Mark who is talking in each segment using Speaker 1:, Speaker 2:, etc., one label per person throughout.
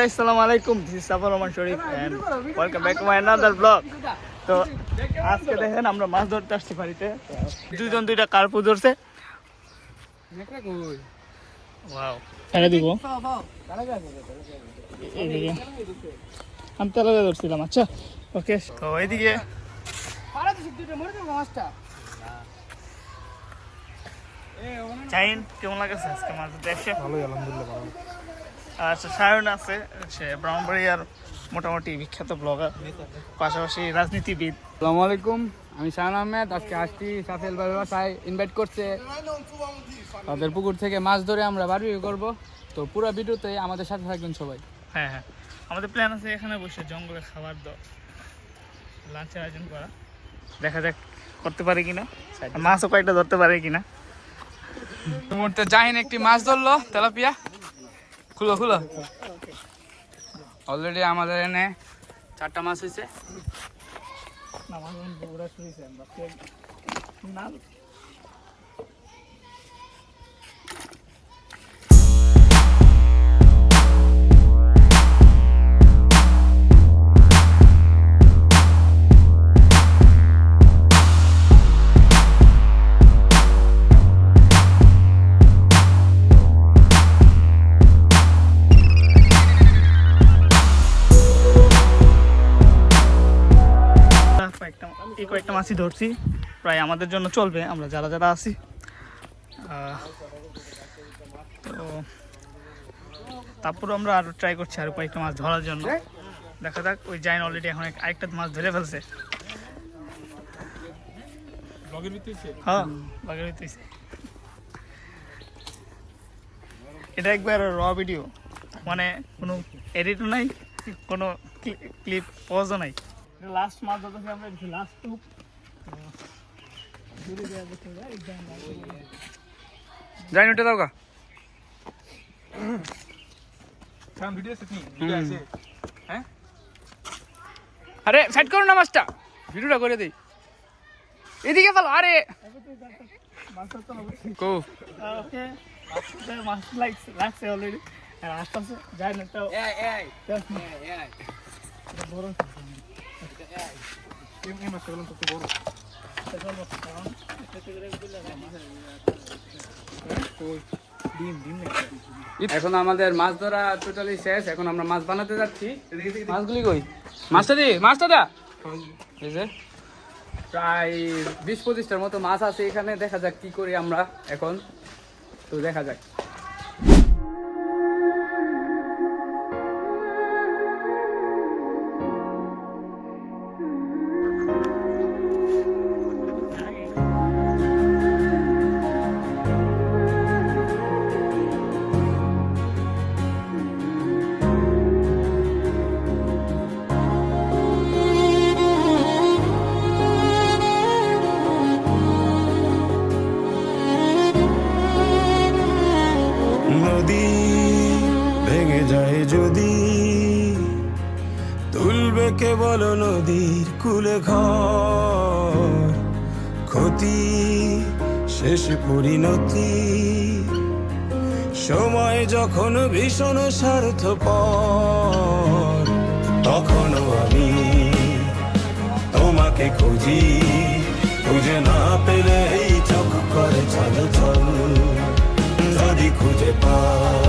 Speaker 1: আসসালামু আলাইকুম this Safar Rahman Sharif and welcome back to my another blog তো আজকে দেখেন আমরা মাছ ধরতে আসছি বাড়িতে। দুজন দুইটা কার্পু ধরছে। ওয়াও ছেড়ে দিব। আমি তেলাগা ধরছিলাম আচ্ছা। ওকে তো এইদিকে। চাইন কেমন লাগছে আজকে মাছ এসে
Speaker 2: ভালোই আলহামদুলিল্লাহ ভালো।
Speaker 1: আচ্ছা সায়ন আছে সে ব্রাহ্মণবাড়িয়ার মোটামুটি বিখ্যাত ব্লগার পাশাপাশি রাজনীতিবিদ।
Speaker 3: আসসালামু আলাইকুম আমি শাহান আহমেদ আজকে আসছি সাফেল বাসায় ইনভাইট করছে তাদের পুকুর থেকে মাছ ধরে আমরা বারবিকিউ করব। তো পুরো ভিডিওতে আমাদের সাথে থাকবেন সবাই।
Speaker 1: হ্যাঁ হ্যাঁ। আমাদের প্ল্যান আছে এখানে বসে জঙ্গলে খাবার দাও লাঞ্চের আয়োজন করা। দেখা যাক করতে পারে কিনা মাছও কয়েকটা ধরতে পারে কিনা।
Speaker 3: মুহূর্তে জাহিন একটি মাছ ধরলো তেলাপিয়া। খুলো খুলো। অলরেডি আমাদের এনে চারটা মাছ হয়েছে
Speaker 1: না কয়েকটা এই কয়েকটা মাছই ধরছি। প্রায় আমাদের জন্য চলবে আমরা যারা যারা আছি। তো তারপর আমরা আরও ট্রাই করছি আরও কয়েকটা মাছ ধরার জন্য। দেখা যাক ওই জাইন অলরেডি এখন আরেকটা মাছ ধরে ফেলছে। হ্যাঁ হইতেছে এটা একবার র ভিডিও মানে কোনো এডিটও নাই কোনো ক্লিপ পজও নাই। লাস্ট মাছ ধরতেছি আমরা লাস্ট টুপ
Speaker 3: জাহিন উঠে দাও গা
Speaker 2: কারণ ভিডিও আছে কি ভিডিও আছে
Speaker 3: হ্যাঁ আরে সাইড করো না মাছটা ভিডিওটা করে দেই এদিকে ফেলো আরে কো
Speaker 1: ওকে মাছ লাগছে লাগছে অলরেডি আর আস্তে আস্তে যাই না তাও বড়
Speaker 2: এই এই মাছটা বললাম বড়
Speaker 3: এখন আমাদের মাছ ধরা টোটালি শেষ এখন আমরা মাছ বানাতে যাচ্ছি। মাছগুলি কই? মাছটা দি মাছটা দা। প্রায় বিশ পঁচিশটার মতো মাছ আছে এখানে দেখা যাক কি করি আমরা এখন। তো দেখা যাক।
Speaker 4: তুলবে কেবল নদীর কুলে ঘর। ক্ষতি, শেষ পরিণতি। সময় যখন ভীষণ স্বার্থপর, তখনও আমি তোমাকে খুঁজি। খুঁজে না পেলে এই চোখ করে চল চল, যদি খুঁজে পাই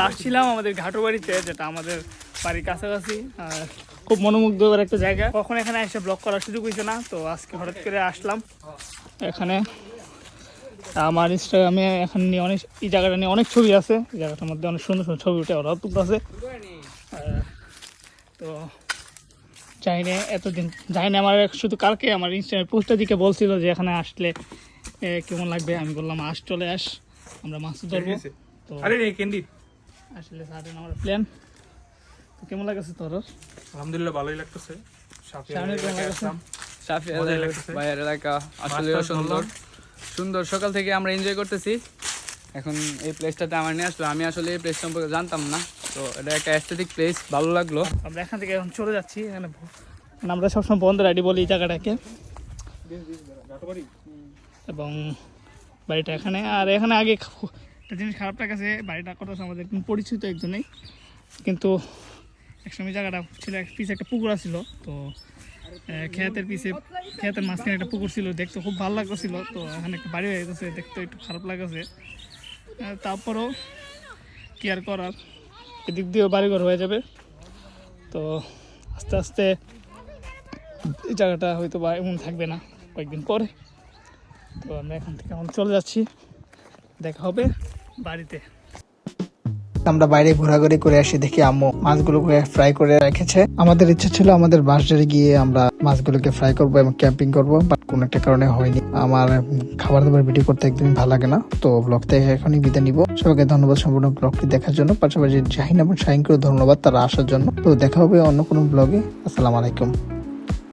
Speaker 1: আমরা আসছিলাম আমাদের ঘাটো বাড়িতে যেটা আমাদের বাড়ির কাছাকাছি আর খুব মনোমুগ্ধকর একটা জায়গা। কখন এখানে এসে ব্লগ করার সুযোগ হয়েছে না তো আজকে হঠাৎ করে আসলাম। এখানে আমার ইনস্টাগ্রামে এখন নিয়ে অনেক এই জায়গাটা নিয়ে অনেক ছবি আছে। এই জায়গাটার মধ্যে অনেক সুন্দর সুন্দর ছবি উঠে ওরাও আছে তো জানি না এতদিন জানি না আমার শুধু কালকে আমার ইনস্টাগ্রাম পোস্টটা দিকে বলছিল যে এখানে আসলে কেমন লাগবে? আমি বললাম আস চলে আস। আমরা মাছ ধরবো। তো
Speaker 2: আরে ক্যান্ডি
Speaker 1: আসলে সারাদিন আমার প্ল্যান তো কেমন লাগছে তোর?
Speaker 2: আলহামদুলিল্লাহ ভালোই লাগতেছে।
Speaker 3: ভাইয়ের এলাকা আসলে সুন্দর। সুন্দর। সকাল থেকে আমরা এনজয় করতেছি। এখন এই প্লেসটাতে আমার নিয়ে আসলো। আমি আসলে এই প্লেস সম্পর্কে জানতাম না। তো এটা একটা অ্যাস্থেটিক প্লেস ভালো লাগল।
Speaker 1: আমরা এখান থেকে এখন চলে যাচ্ছি। এখানে মানে আমরা সবসময় বন্ধ রাইডি বলি এই জায়গাটাকে? এবং বাড়িটা এখানে। আর এখানে আগে একটা জিনিস খারাপ লাগছে বাড়িটা কত আমাদের পরিচিত একজনেই। কিন্তু একসময় জায়গাটা ছিল, এক পিছে একটা পুকুর ছিল তো খেতের পিছে খেতের মাঝখানে একটা পুকুর ছিল, দেখতে খুব ভালো লাগতেছিল, তো এখানে একটা বাড়ি হয়ে গেছে, দেখতে একটু খারাপ লাগছে তারপরেও কি আর করার এদিক দিয়েও বাড়িঘর হয়ে যাবে। তো, আস্তে আস্তে এই জায়গাটা হয়তো বা এমন থাকবে না কয়েকদিন পরে। তো আমরা এখান থেকে এখন চলে যাচ্ছি। দেখা হবে। বাড়িতে।
Speaker 5: আমরা বাইরে ঘোরাঘুরি করে আসি, দেখি আম্মু মাছগুলোকে ফ্রাই করে রেখেছে। আমাদের ইচ্ছা ছিল আমাদের বাসডারে গিয়ে আমরা মাছগুলোকে ফ্রাই করব এবং ক্যাম্পিং করব বাট কোনো একটা কারণে হয়নি। আমার খাবার দাবার ভিডিও করতে একদমই ভালো লাগে না, তো ব্লগ থেকে এখনই বিদায় নিব। সবাইকে ধন্যবাদ সম্পূর্ণ ব্লগটি দেখার জন্য। পাশাপাশি জাহিন এবং শাহিনকেও ধন্যবাদ তারা আসার জন্য। তো দেখা হবে অন্য কোনো ব্লগে আসসালামু আলাইকুম।